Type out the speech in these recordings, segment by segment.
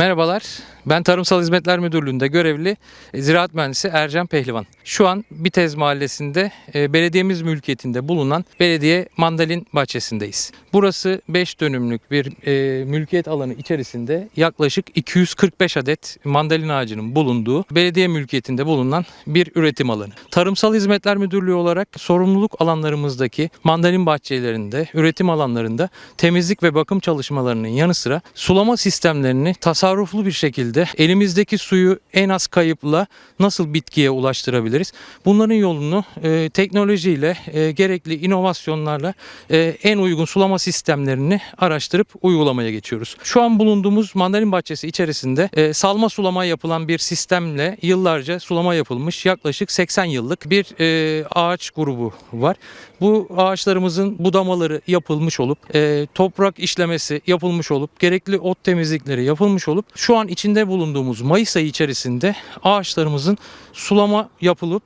Merhabalar. Ben Tarımsal Hizmetler Müdürlüğü'nde görevli e, Ziraat Mühendisi Ercan Pehlivan. Şu an Bitez Mahallesi'nde e, belediyemiz mülkiyetinde bulunan belediye mandalin bahçesindeyiz. Burası 5 dönümlük bir e, mülkiyet alanı içerisinde yaklaşık 245 adet mandalin ağacının bulunduğu belediye mülkiyetinde bulunan bir üretim alanı. Tarımsal Hizmetler Müdürlüğü olarak sorumluluk alanlarımızdaki mandalin bahçelerinde, üretim alanlarında temizlik ve bakım çalışmalarının yanı sıra sulama sistemlerini tasarruflu bir şekilde elimizdeki suyu en az kayıpla nasıl bitkiye ulaştırabiliriz? Bunların yolunu e, teknolojiyle, e, gerekli inovasyonlarla e, en uygun sulama sistemlerini araştırıp uygulamaya geçiyoruz. Şu an bulunduğumuz mandalin bahçesi içerisinde e, salma sulama yapılan bir sistemle yıllarca sulama yapılmış yaklaşık 80 yıllık bir e, ağaç grubu var. Bu ağaçlarımızın budamaları yapılmış olup, e, toprak işlemesi yapılmış olup, gerekli ot temizlikleri yapılmış olup, şu an içinde bulunduğumuz Mayıs ayı içerisinde ağaçlarımızın sulama yapılıp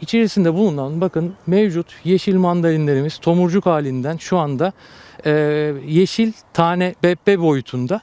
içerisinde bulunan bakın mevcut yeşil mandalinlerimiz tomurcuk halinden şu anda e, yeşil tane bebbe boyutunda.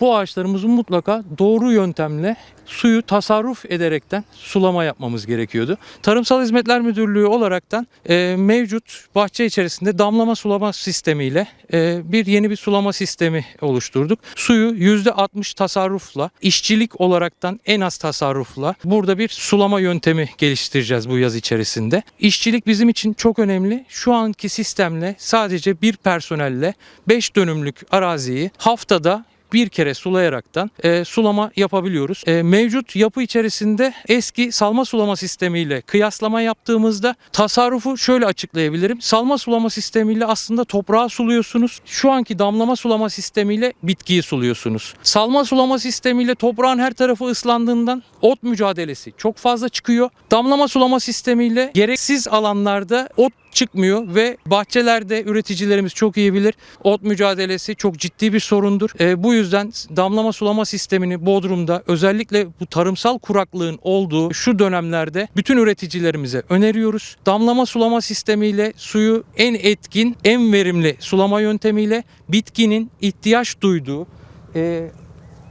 Bu ağaçlarımızın mutlaka doğru yöntemle suyu tasarruf ederekten sulama yapmamız gerekiyordu. Tarımsal Hizmetler Müdürlüğü olaraktan e, mevcut bahçe içerisinde damlama sulama sistemiyle e, bir yeni bir sulama sistemi oluşturduk. Suyu %60 tasarrufla, işçilik olaraktan en az tasarrufla burada bir sulama yöntemi geliştireceğiz bu yaz içerisinde. İşçilik bizim için çok önemli. Şu anki sistemle sadece bir personelle 5 dönümlük araziyi haftada bir kere sulayaraktan e, sulama yapabiliyoruz. E, mevcut yapı içerisinde eski salma sulama sistemiyle kıyaslama yaptığımızda tasarrufu şöyle açıklayabilirim. Salma sulama sistemiyle aslında toprağı suluyorsunuz. Şu anki damlama sulama sistemiyle bitkiyi suluyorsunuz. Salma sulama sistemiyle toprağın her tarafı ıslandığından ot mücadelesi çok fazla çıkıyor. Damlama sulama sistemiyle gereksiz alanlarda ot çıkmıyor ve bahçelerde üreticilerimiz çok iyi bilir. Ot mücadelesi çok ciddi bir sorundur. E, bu yüzden damlama sulama sistemini Bodrum'da özellikle bu tarımsal kuraklığın olduğu şu dönemlerde bütün üreticilerimize öneriyoruz. Damlama sulama sistemiyle suyu en etkin, en verimli sulama yöntemiyle bitkinin ihtiyaç duyduğu e,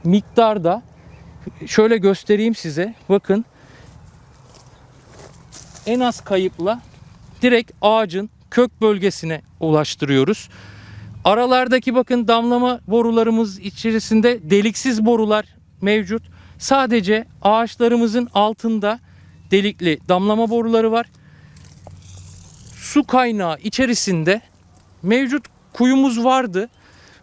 miktarda şöyle göstereyim size. Bakın en az kayıpla direkt ağacın kök bölgesine ulaştırıyoruz. Aralardaki bakın damlama borularımız içerisinde deliksiz borular mevcut. Sadece ağaçlarımızın altında delikli damlama boruları var. Su kaynağı içerisinde mevcut kuyumuz vardı.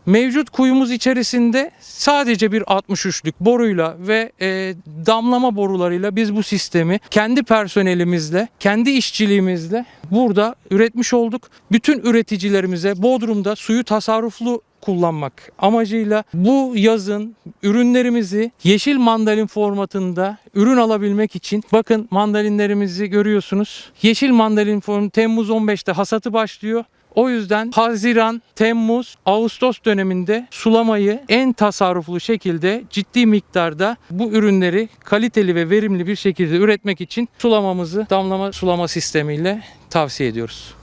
Mevcut kuyumuz içerisinde sadece bir 63'lük boruyla ve e, damlama borularıyla biz bu sistemi kendi personelimizle, kendi işçiliğimizle burada üretmiş olduk. Bütün üreticilerimize Bodrum'da suyu tasarruflu kullanmak amacıyla bu yazın ürünlerimizi yeşil mandalin formatında ürün alabilmek için bakın mandalinlerimizi görüyorsunuz. Yeşil mandalin form Temmuz 15'te hasatı başlıyor. O yüzden Haziran, Temmuz, Ağustos döneminde sulamayı en tasarruflu şekilde ciddi miktarda bu ürünleri kaliteli ve verimli bir şekilde üretmek için sulamamızı damlama sulama sistemiyle tavsiye ediyoruz.